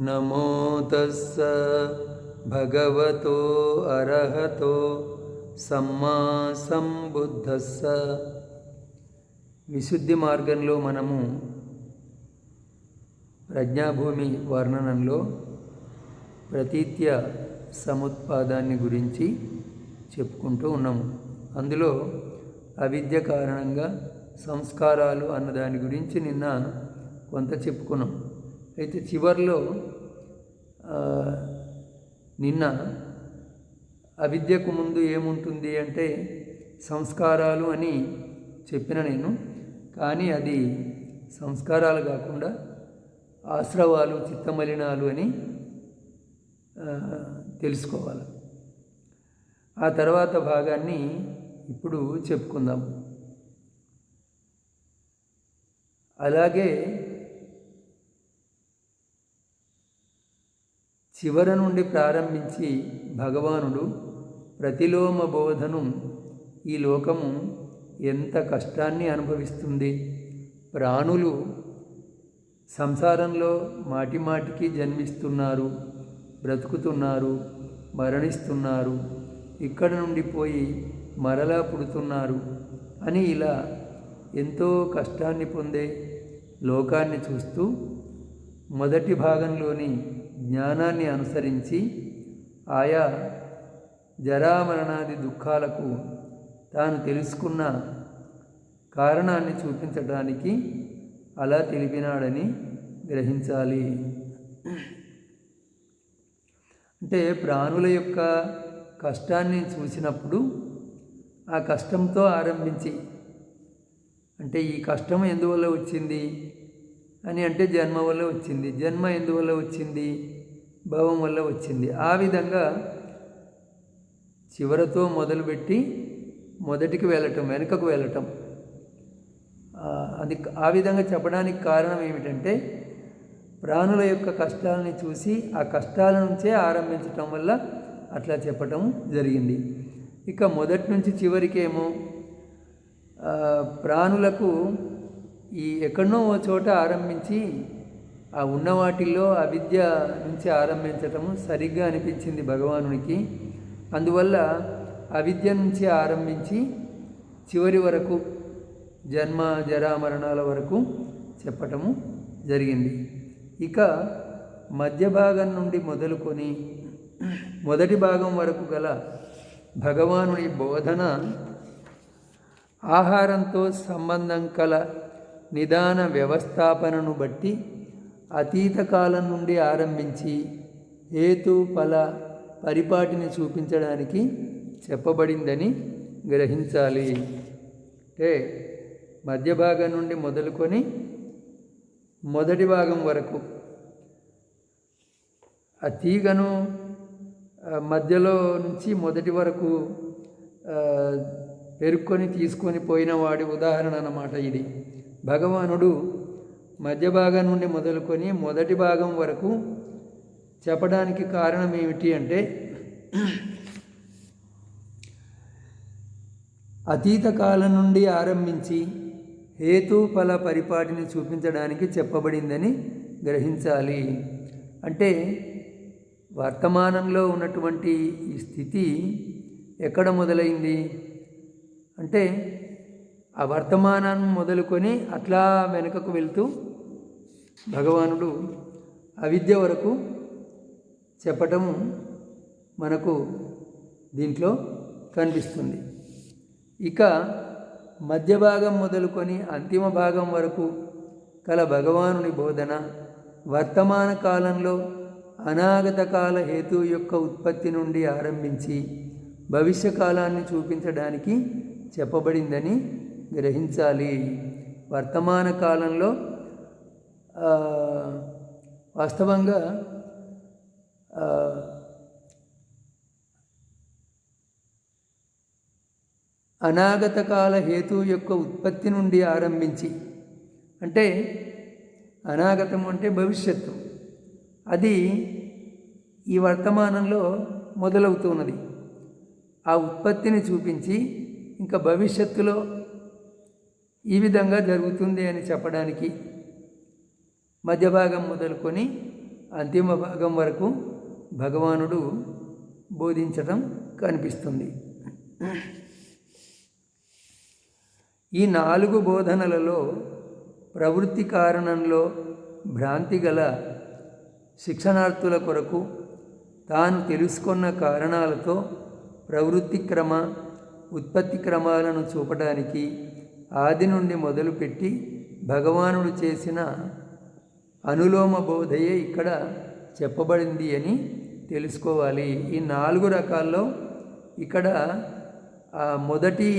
నమో తస్స భగవతో అర్హతో సమ్మా సంబుద్ధస్స విశుద్ధి మార్గంలో మనము ప్రజ్ఞాభూమి వర్ణనంలో ప్రతీత్య సముత్పాదాన్ని గురించి చెప్పుకుంటూ ఉన్నాము. అందులో అవిద్య కారణంగా సంస్కారాలు అన్న దాని గురించి నిన్న కొంత చెప్పుకున్నాం. అయితే చివరిలో నిన్న అవిద్యకు ముందు ఏముంటుంది అంటే సంస్కారాలు అని చెప్పిన నేను. కానీ అది సంస్కారాలు కాకుండా ఆశ్రవాలు చిత్తమలినాలు అని తెలుసుకోవాలి. ఆ తర్వాత భాగాన్ని ఇప్పుడు చెప్పుకుందాం. అలాగే చివర నుండి ప్రారంభించి భగవానుడు ప్రతిలోమ బోధను ఈ లోకము ఎంత కష్టాన్ని అనుభవిస్తుంది. ప్రాణులు సంసారంలో మాటిమాటికి జన్మిస్తున్నారు బ్రతుకుతున్నారు మరణిస్తున్నారు ఇక్కడ నుండి పోయి మరలా పుడుతున్నారు అని ఇలా ఎంతో కష్టాన్ని పొందే లోకాన్ని చూస్తూ మొదటి భాగంలోని జ్ఞానాన్ని అనుసరించి ఆయా జరామరణాది దుఃఖాలకు తాను తెలుసుకున్న కారణాన్ని చూపించడానికి అలా తెలిపినాడని గ్రహించాలి. అంటే ప్రాణుల యొక్క కష్టాన్ని చూసినప్పుడు ఆ కష్టంతో ఆరంభించి అంటే ఈ కష్టం ఎందువల్ల వచ్చింది అని అంటే జన్మ వల్ల వచ్చింది. జన్మ ఎందువల్ల వచ్చింది? భావం వల్ల వచ్చింది. ఆ విధంగా చివరతో మొదలుపెట్టి మొదటికి వెళ్ళటం వెనుకకు వెళ్ళటం. అది ఆ విధంగా చెప్పడానికి కారణం ఏమిటంటే ప్రాణుల యొక్క కష్టాలని చూసి ఆ కష్టాల నుంచే ఆరంభించటం వల్ల అట్లా చెప్పటం జరిగింది. ఇక మొదటి నుంచి చివరికేమో ప్రాణులకు ఈ ఎక్కడనో ఓ చోట ఆరంభించి ఆ ఉన్న వాటిల్లో అవిద్య నుంచి ఆరంభించటం సరిగ్గా అనిపించింది భగవానునికి. అందువల్ల అవిద్య నుంచి ఆరంభించి చివరి వరకు జన్మ జరా మరణాల వరకు చెప్పటము జరిగింది. ఇక మధ్య భాగం నుండి మొదలుకొని మొదటి భాగం వరకు గల భగవానుని బోధన ఆహారంతో సంబంధం కల నిదాన వ్యవస్థాపనను బట్టి అతీత కాలం నుండి ఆరంభించి హేతు ఫల పరిపాటిని చూపించడానికి చెప్పబడిందని గ్రహించాలి. అంటే మధ్య భాగం నుండి మొదలుకొని మొదటి భాగం వరకు ఆ తీగను మధ్యలో నుంచి మొదటి వరకు ఆ, పెరుక్కొని తీసుకొని పోయిన వాడి ఉదాహరణ అన్నమాట ఇది. భగవానుడు మధ్య భాగం నుండి మొదలుకొని మొదటి భాగం వరకు చెప్పడానికి కారణం ఏమిటి అంటే అతీత కాలం నుండి ఆరంభించి హేతుఫల పరిపాటిని చూపించడానికి చెప్పబడిందని గ్రహించాలి. అంటే వర్తమానంలో ఉన్నటువంటి ఈ స్థితి ఎక్కడ మొదలైంది? అంటే ఆ వర్తమానాన్ని మొదలుకొని అట్లా వెనుకకు వెళ్తూ భగవానుడు అవిద్య వరకు చెప్పటం మనకు దీంట్లో కనిపిస్తుంది. ఇక మధ్య భాగం మొదలుకొని అంతిమ భాగం వరకు కల భగవానుని బోధన వర్తమాన కాలంలో అనాగత కాల హేతు యొక్క ఉత్పత్తి నుండి ఆరంభించి భవిష్య కాలాన్ని చూపించడానికి చెప్పబడిందని గ్రహించాలి. వర్తమాన కాలంలో వాస్తవంగా అనాగతకాల హేతు యొక్క ఉత్పత్తి నుండి ఆరంభించి అంటే అనాగతం అంటే భవిష్యత్తు. అది ఈ వర్తమానంలో మొదలవుతున్నది. ఆ ఉత్పత్తిని చూపించి ఇంకా భవిష్యత్తులో ఈ విధంగా జరుగుతుంది అని చెప్పడానికి మధ్య భాగం మొదలుకొని అంతిమ భాగం వరకు భగవానుడు బోధించటం కనిపిస్తుంది. ఈ నాలుగు బోధనలలో ప్రవృత్తి కారణంలో భ్రాంతి గల శిక్షణార్థుల కొరకు తాను తెలుసుకున్న కారణాలతో ప్రవృత్తి క్రమ ఉత్పత్తి క్రమాలను చూపడానికి ఆది నుండి మొదలుపెట్టి భగవానుడు చేసిన అనులోమ బోధయే ఇక్కడ చెప్పబడింది అని తెలుసుకోవాలి. ఈ నాలుగు రకాల్లో ఇక్కడ మొదటి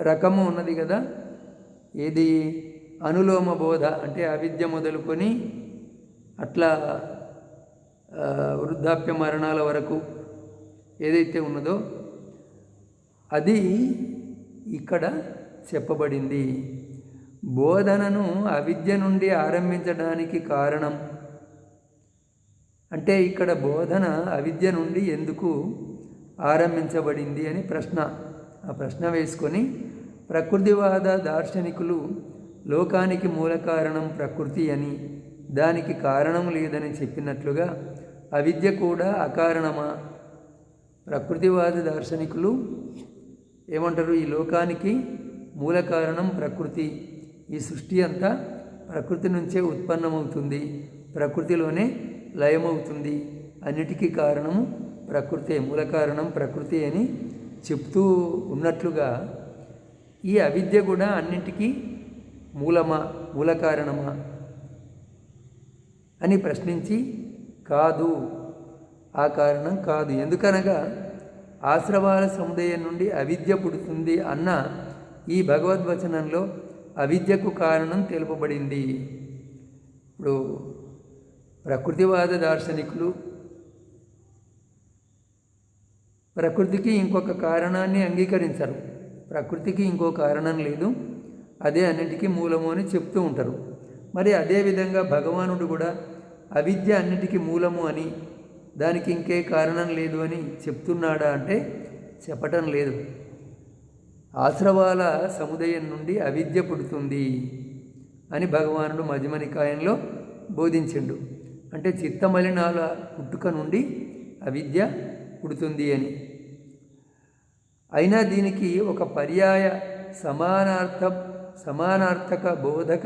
రకము ఉన్నది కదా? ఏది? అనులోమ బోధ అంటే అవిద్య మొదలుకొని అట్లా వృద్ధాప్య మరణాల వరకు ఏదైతే ఉన్నదో అది ఇక్కడ చెప్పబడింది. బోధనను అవిద్య నుండి ఆరంభించడానికి కారణం. అంటే ఇక్కడ బోధన అవిద్య నుండి ఎందుకు ఆరంభించబడింది అని ప్రశ్న. ఆ ప్రశ్న వేసుకొని ప్రకృతివాద దార్శనికులు లోకానికి మూల కారణం ప్రకృతి అని దానికి కారణం లేదని చెప్పినట్లుగా అవిద్య కూడా అకారణమా? ప్రకృతివాద దార్శనికులు ఏమంటారు? ఈ లోకానికి మూల కారణం ప్రకృతి. ఈ సృష్టి అంతా ప్రకృతి నుంచే ఉత్పన్నమవుతుంది. ప్రకృతిలోనే లయమవుతుంది. అన్నిటికీ కారణము ప్రకృతే మూల కారణం ప్రకృతి అని చెప్తూ ఉన్నట్లుగా ఈ అవిద్య కూడా అన్నింటికీ మూలమా మూల కారణమా అని ప్రశ్నించి కాదు. ఆ కారణం కాదు. ఎందుకనగా ఆశ్రవాల సముదాయం నుండి అవిద్య పుడుతుంది అన్న ఈ భగవద్వచనంలో అవిద్యకు కారణం తెలుపబడింది. ఇప్పుడు ప్రకృతివాద దార్శనికులు ప్రకృతికి ఇంకొక కారణాన్ని అంగీకరించరు. ప్రకృతికి ఇంకో కారణం లేదు. అదే అన్నిటికీ మూలము అని చెప్తూ ఉంటారు. మరి అదేవిధంగా భగవానుడు కూడా అవిద్య అన్నిటికీ మూలము అని దానికి ఇంకే కారణం లేదు అని చెప్తున్నాడా అంటే చెప్పటం లేదు. ఆశ్రవాల సముదయం నుండి అవిద్య పుడుతుంది అని భగవానుడు మధ్యమనికాయంలో బోధించిండు. అంటే చిత్తమలినాల పుట్టుక నుండి అవిద్య పుడుతుంది అని. అయినా దీనికి ఒక పర్యాయ సమానార్థ సమానార్థక బోధక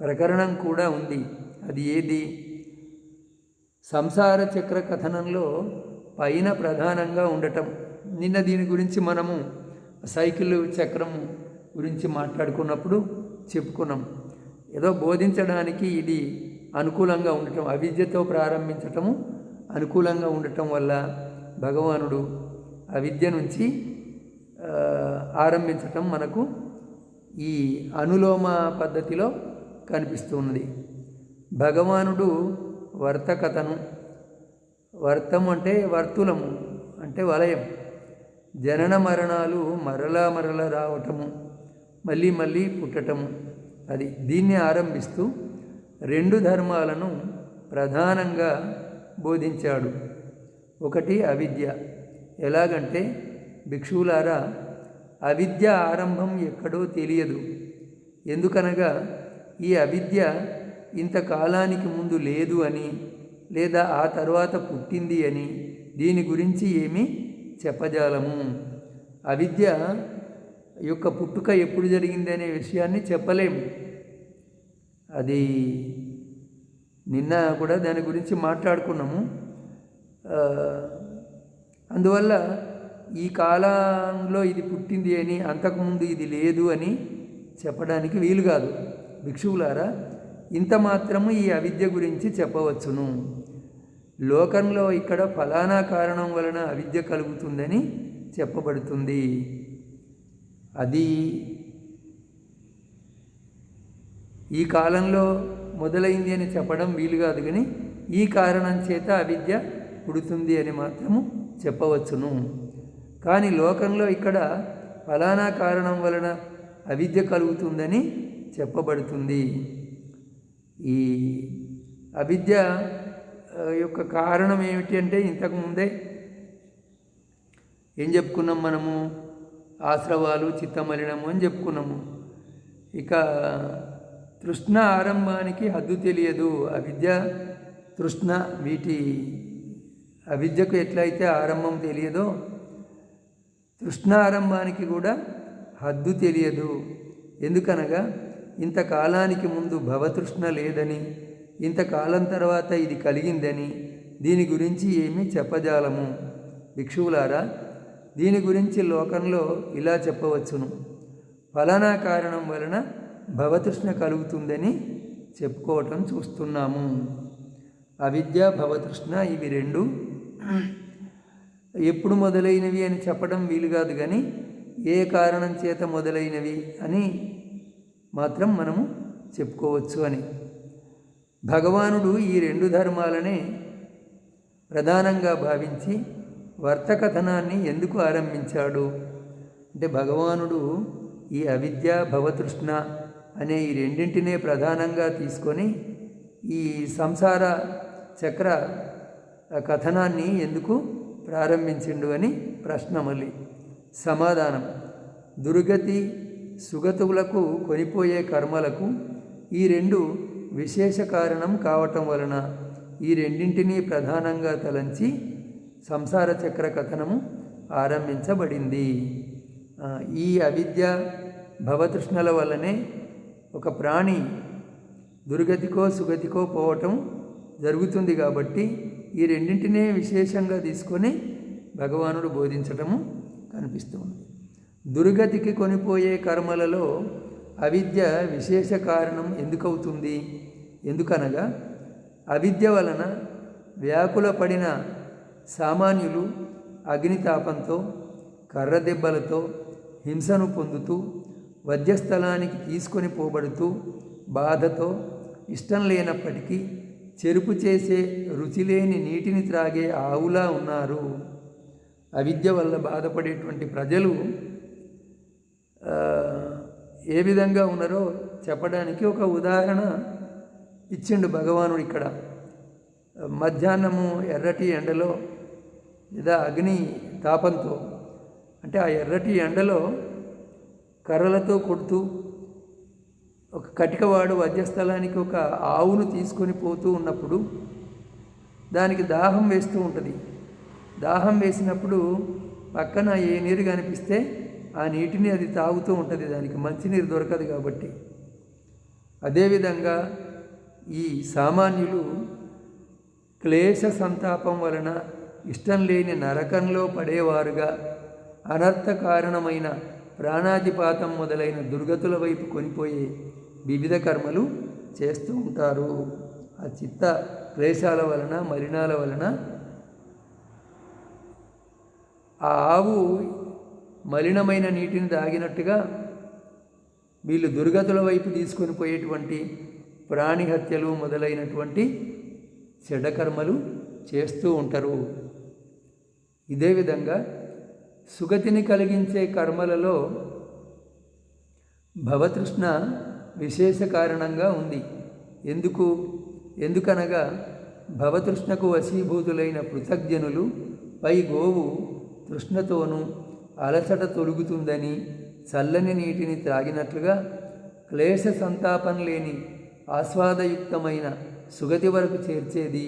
ప్రకరణం కూడా ఉంది. అది ఏది? సంసార చక్ర కథనంలో పైన ప్రధానంగా ఉండటం. నిన్న దీని గురించి మనము సైకిల్ చక్రం గురించి మాట్లాడుకున్నప్పుడు చెప్పుకున్నాం. ఏదో బోధించడానికి ఇది అనుకూలంగా ఉండటం అవిద్యతో ప్రారంభించటము అనుకూలంగా ఉండటం వల్ల భగవానుడు అవిద్య నుంచి ఆరంభించటం మనకు ఈ అనులోమ పద్ధతిలో కనిపిస్తున్నది భగవానుడు వర్తకథను వర్తం అంటే వర్తులము అంటే వలయం. జనన మరణాలు మరలా మరల రావటము మళ్ళీ మళ్ళీ పుట్టటము. అది దీన్ని ఆరంభిస్తూ రెండు ధర్మాలను ప్రధానంగా బోధించాడు. ఒకటి అవిద్య. ఎలాగంటే భిక్షువులారా అవిద్య ఆరంభం ఎక్కడో తెలియదు. ఎందుకనగా ఈ అవిద్య ఇంతకాలానికి ముందు లేదు అని లేదా ఆ తర్వాత పుట్టింది అని దీని గురించి ఏమీ చెప్పజాలము. అవిద్య యొక్క పుట్టుక ఎప్పుడు జరిగింది అనే విషయాన్ని చెప్పలేము. అది నిన్న కూడా దాని గురించి మాట్లాడుకున్నాము. అందువల్ల ఈ కాలంలో ఇది పుట్టింది అని అంతకుముందు ఇది లేదు అని చెప్పడానికి వీలు కాదు. భిక్షువులారా ఇంత మాత్రము ఈ అవిద్య గురించి చెప్పవచ్చును. లోకంలో ఇక్కడ ఫలానా కారణం వలన అవిద్య కలుగుతుందని చెప్పబడుతుంది. అది ఈ కాలంలో మొదలైంది అని చెప్పడం వీలు కాదు కానీ ఈ కారణం చేత అవిద్య పుడుతుంది అని మాత్రము చెప్పవచ్చును. కానీ లోకంలో ఇక్కడ ఫలానా కారణం వలన అవిద్య కలుగుతుందని చెప్పబడుతుంది. ఈ అవిద్య యొక్క కారణం ఏమిటి అంటే ఇంతకుముందే ఏం చెప్పుకున్నాం మనము? ఆశ్రవాలు చిత్తమలినము అని చెప్పుకున్నాము. ఇక తృష్ణ ఆరంభానికి హద్దు తెలియదు. అవిద్య తృష్ణ వీటి అవిద్యకు ఎట్లయితే ఆరంభం తెలియదో తృష్ణ ఆరంభానికి కూడా హద్దు తెలియదు. ఎందుకనగా ఇంతకాలానికి ముందు భవతృష్ణ లేదని ఇంతకాలం తర్వాత ఇది కలిగిందని దీని గురించి ఏమీ చెప్పజాలము. భిక్షువులారా దీని గురించి లోకంలో ఇలా చెప్పవచ్చును. ఫలానా కారణం వలన భవతృష్ణ కలుగుతుందని చెప్పుకోవటం చూస్తున్నాము. అవిద్య భవతృష్ణ ఇవి రెండు ఎప్పుడు మొదలైనవి అని చెప్పడం వీలు కాదు కానీ ఏ కారణం చేత మొదలైనవి అని మాత్రం మనము చెప్పుకోవచ్చు అని. భగవానుడు ఈ రెండు ధర్మాలనే ప్రధానంగా భావించి వర్తకథనాన్ని ఎందుకు ఆరంభించాడు? అంటే భగవానుడు ఈ అవిద్య భవతృష్ణ అనే ఈ రెండింటినే ప్రధానంగా తీసుకొని ఈ సంసార చక్ర కథనాన్ని ఎందుకు ప్రారంభించిండు అని ప్రశ్న మళ్ళీ. సమాధానం. దుర్గతి సుగతువులకు కొనిపోయే కర్మలకు ఈ రెండు విశేష కారణం కావటం వలన ఈ రెండింటినీ ప్రధానంగా తలంచి సంసార చక్ర కథనము ఆరంభించబడింది. ఈ అవిద్య భవతృష్ణల వల్లనే ఒక ప్రాణి దుర్గతికో సుగతికో పోవటం జరుగుతుంది కాబట్టి ఈ రెండింటినే విశేషంగా తీసుకొని భగవానుడు బోధించటము కనిపిస్తుంది. దుర్గతికి కొనిపోయే కర్మలలో అవిద్య విశేష కారణం ఎందుకవుతుంది? ఎందుకనగా అవిద్య వలన వ్యాకుల పడిన సామాన్యులు అగ్నితాపంతో కర్ర దెబ్బలతో హింసను పొందుతూ వధ్యస్థలానికి తీసుకొని పోబడుతూ బాధతో ఇష్టం లేనప్పటికీ చెరుపు చేసే రుచిలేని నీటిని త్రాగే ఆవులా ఉన్నారు. అవిద్య వల్ల బాధపడేటువంటి ప్రజలు ఏ విధంగా ఉన్నారో చెప్పడానికి ఒక ఉదాహరణ ఇచ్చిండు భగవానుడు ఇక్కడ. మధ్యాహ్నము ఎర్రటి ఎండలో లేదా అగ్ని తాపంతో అంటే ఆ ఎర్రటి ఎండలో కర్రలతో కొడుతూ ఒక కటికవాడు వధ్యస్థలానికి ఒక ఆవును తీసుకొని పోతూ ఉన్నప్పుడు దానికి దాహం వేస్తూ ఉంటుంది. దాహం వేసినప్పుడు పక్కన ఏ నీరు కనిపిస్తే ఆ నీటిని అది తాగుతూ ఉంటుంది దానికి మంచినీరు దొరకదు కాబట్టి. అదేవిధంగా ఈ సామాన్యులు క్లేశ సంతాపం వలన ఇష్టం లేని నరకంలో పడేవారుగా అనర్థ కారణమైన ప్రాణాధిపాతం మొదలైన దుర్గతుల వైపు కొనిపోయే వివిధ కర్మలు చేస్తూ ఉంటారు. ఆ చిత్త క్లేశాల వలన మలినాల వలన ఆ ఆవు మలినమైన నీటిని తాగినట్టుగా వీళ్ళు దుర్గతుల వైపు తీసుకొని పోయేటువంటి ప్రాణి హత్యలు మొదలైనటువంటి చెడ్డకర్మలు చేస్తూ ఉంటారు. ఇదే విధంగా సుగతిని కలిగించే కర్మలలో భవతృష్ణ విశేష కారణంగా ఉంది. ఎందుకు? ఎందుకనగా భవతృష్ణకు వశీభూతులైన పృథగ్జనులు పై గోవు తృష్ణతోనూ అలసట తొలుగుతుందని చల్లని నీటిని త్రాగినట్లుగా క్లేశ సంతాపం లేని ఆస్వాదయుక్తమైన సుగతి వరకు చేర్చేది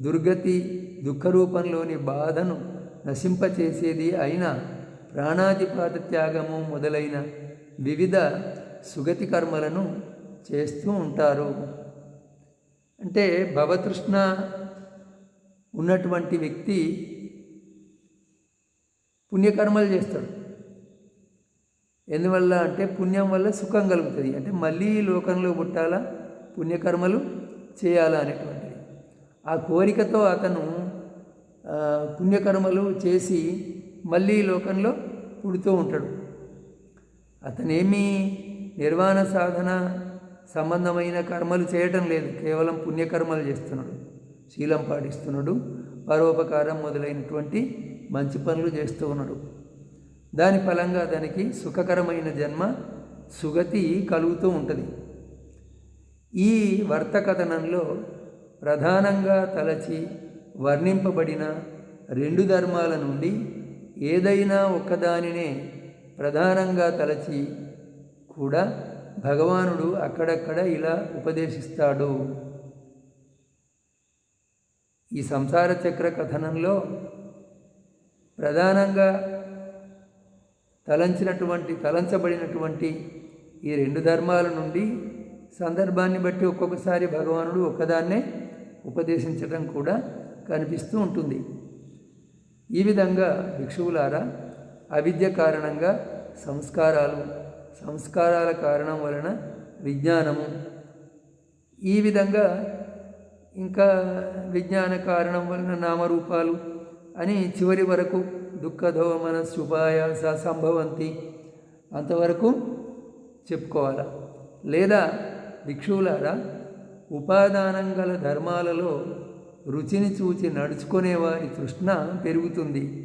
దుర్గతి దుఃఖరూపంలోని బాధను నశింపచేసేది అయిన ప్రాణాధిపాత త్యాగము మొదలైన వివిధ సుగతి కర్మలను చేస్తూ ఉంటారు. అంటే భవతృష్ణ ఉన్నటువంటి వ్యక్తి పుణ్యకర్మలు చేస్తాడు. ఎందువల్ల అంటే పుణ్యం వల్ల సుఖం కలుగుతుంది. అంటే మళ్ళీ లోకంలో పుట్టాలా? పుణ్యకర్మలు చేయాలా అనేటువంటిది. ఆ కోరికతో అతను పుణ్యకర్మలు చేసి మళ్ళీ లోకంలో పుడుతూ ఉంటాడు. అతనేమీ నిర్వాణ సాధన సంబంధమైన కర్మలు చేయటం లేదు. కేవలం పుణ్యకర్మలు చేస్తున్నాడు. శీలం పాటిస్తున్నాడు. పరోపకారం మొదలైనటువంటి మంచి పనులు చేస్తూ ఉన్నాడు. దాని ఫలంగా దానికి సుఖకరమైన జన్మ సుగతి కలుగుతూ ఉంటుంది. ఈ వర్తకథనంలో ప్రధానంగా తలచి వర్ణింపబడిన రెండు ధర్మాల నుండి ఏదైనా ఒక్కదానినే ప్రధానంగా తలచి కూడా భగవానుడు అక్కడక్కడ ఇలా ఉపదేశిస్తాడు. ఈ సంసార చక్ర కథనంలో ప్రధానంగా తలంచినటువంటి తలంచబడినటువంటి ఈ రెండు ధర్మాల నుండి సందర్భాన్ని బట్టి ఒక్కొక్కసారి భగవానుడు ఒకదాన్నే ఉపదేశించడం కూడా కనిపిస్తూ ఉంటుంది. ఈ విధంగా భిక్షువులారా అవిద్య కారణంగా సంస్కారాలు సంస్కారాల కారణం వలన విజ్ఞానము ఈ విధంగా ఇంకా విజ్ఞాన కారణం వలన నామరూపాలు అని చివరి వరకు దుఃఖదో మనస్సుపాయాస సంభవంతి అంతవరకు చెప్పుకోవాలా. లేదా భిక్షువులారా ఉపాదానం గల ధర్మాలలో రుచిని చూచి నడుచుకునే వారి తృష్ణ పెరుగుతుంది.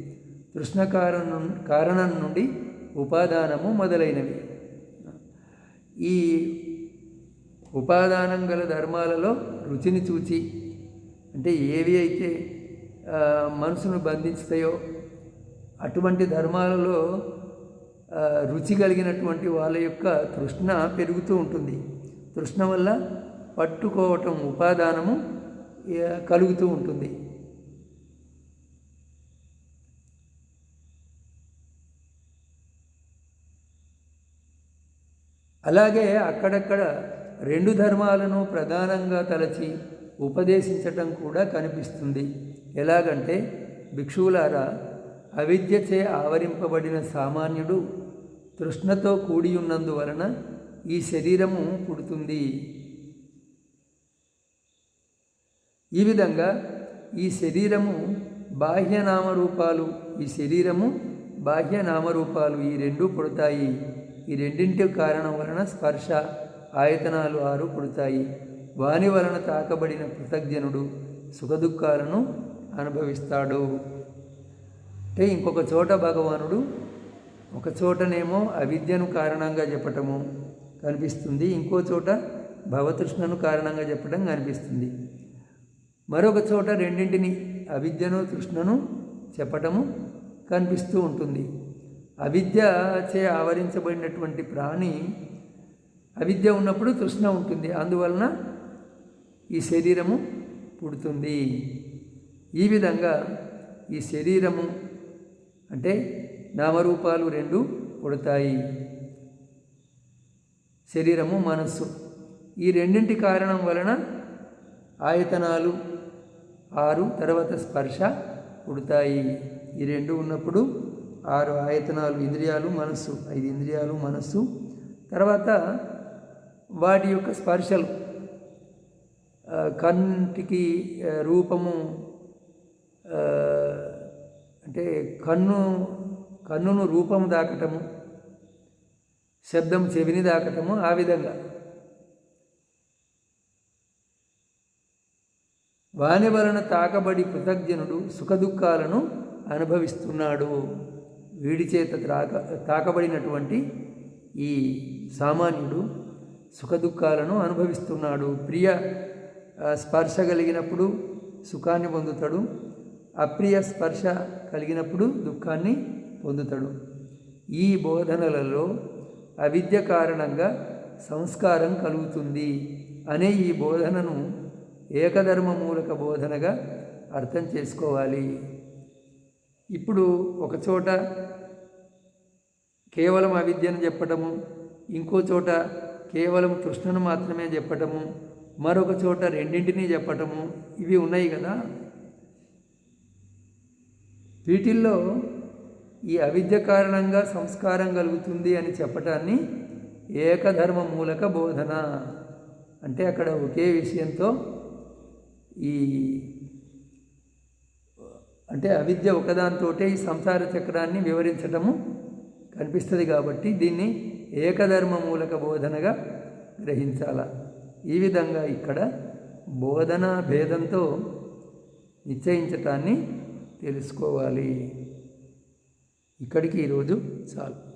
తృష్ణ కారణం కారణం నుండి ఉపాదానము మొదలైనవి. ఈ ఉపాదానం గల ధర్మాలలో రుచిని చూచి అంటే ఏవి అయితే మనసును బంధించుతాయో అటువంటి ధర్మాలలో రుచి కలిగినటువంటి వాళ్ళ యొక్క తృష్ణ పెరుగుతూ ఉంటుంది. తృష్ణ వల్ల పట్టుకోవటం ఉపాదానము కలుగుతూ ఉంటుంది. అలాగే అక్కడక్కడ రెండు ధర్మాలను ప్రధానంగా తలచి ఉపదేశించటం కూడా కనిపిస్తుంది. ఎలాగంటే భిక్షువులారా అవిద్యచే ఆవరింపబడిన సామాన్యుడు తృష్ణతో కూడి ఉన్నందువలన ఈ శరీరము పుడుతుంది. ఈ విధంగా ఈ శరీరము బాహ్య నామరూపాలు ఈ శరీరము బాహ్య నామరూపాలు ఈ రెండు పుడతాయి. ఈ రెండింటి కారణం వలన స్పర్శ ఆయతనాలు ఆరు పుడతాయి. వాని వలన తాకబడిన కృతజ్ఞనుడు సుఖదుఖాలను అనుభవిస్తాడు. అంటే ఇంకొక చోట భగవానుడు ఒక చోటనేమో అవిద్యను కారణంగా చెప్పటము కనిపిస్తుంది. ఇంకో చోట భవతృష్ణను కారణంగా చెప్పడం కనిపిస్తుంది. మరొక చోట రెండింటిని అవిద్యను తృష్ణను చెప్పటము కనిపిస్తూ ఉంటుంది. అవిద్య చే ఆవరించబడినటువంటి ప్రాణి అవిద్య ఉన్నప్పుడు తృష్ణ ఉంటుంది. అందువలన ఈ శరీరము పుడుతుంది. ఈ విధంగా ఈ శరీరము అంటే నామరూపాలు రెండు పుడతాయి. శరీరము మనస్సు. ఈ రెండింటి కారణం వలన ఆయతనాలు ఆరు తర్వాత స్పర్శ పుడతాయి. ఈ రెండు ఉన్నప్పుడు ఆరు ఆయతనాలు ఇంద్రియాలు మనస్సు. ఐదు ఇంద్రియాలు మనస్సు. తర్వాత వాటి యొక్క స్పర్శలు. కంటికి రూపము అంటే కన్ను కన్నును రూపము దాకటము శబ్దం చెవిని దాకటము ఆ విధంగా. వాని వలన తాకబడి కృతజ్ఞనుడు సుఖదుఖాలను అనుభవిస్తున్నాడు. వీడి చేత త్రాక తాకబడినటువంటి ఈ సామాన్యుడు సుఖదుఖాలను అనుభవిస్తున్నాడు. ప్రియ స్పర్శ కలిగినప్పుడు సుఖాన్ని పొందుతాడు. అప్రియ స్పర్శ కలిగినప్పుడు దుఃఖాన్ని పొందుతాడు. ఈ బోధనలలో అవిద్య కారణంగా సంస్కారం కలుగుతుంది అనే ఈ బోధనను ఏకధర్మ మూలక బోధనగా అర్థం చేసుకోవాలి. ఇప్పుడు ఒకచోట కేవలం అవిద్యను చెప్పటము ఇంకో చోట కేవలం కృష్ణను మాత్రమే చెప్పటము మరొక చోట రెండింటినీ చెప్పటము ఇవి ఉన్నాయి కదా. వీటిల్లో ఈ అవిద్య కారణంగా సంస్కారం కలుగుతుంది అని చెప్పటాన్ని ఏకధర్మ మూలక బోధన. అంటే అక్కడ ఒకే విషయంతో ఈ అంటే అవిద్య ఒకదానితోటే ఈ సంసార చక్రాన్ని వివరించటము కనిపిస్తుంది కాబట్టి దీన్ని ఏకధర్మ మూలక బోధనగా గ్రహించాల. ఈ విధంగా ఇక్కడ బోధన భేదంతో నిశ్చయించటాన్ని తెలుసుకోవాలి. ఇక్కడికి ఈరోజు చాలు.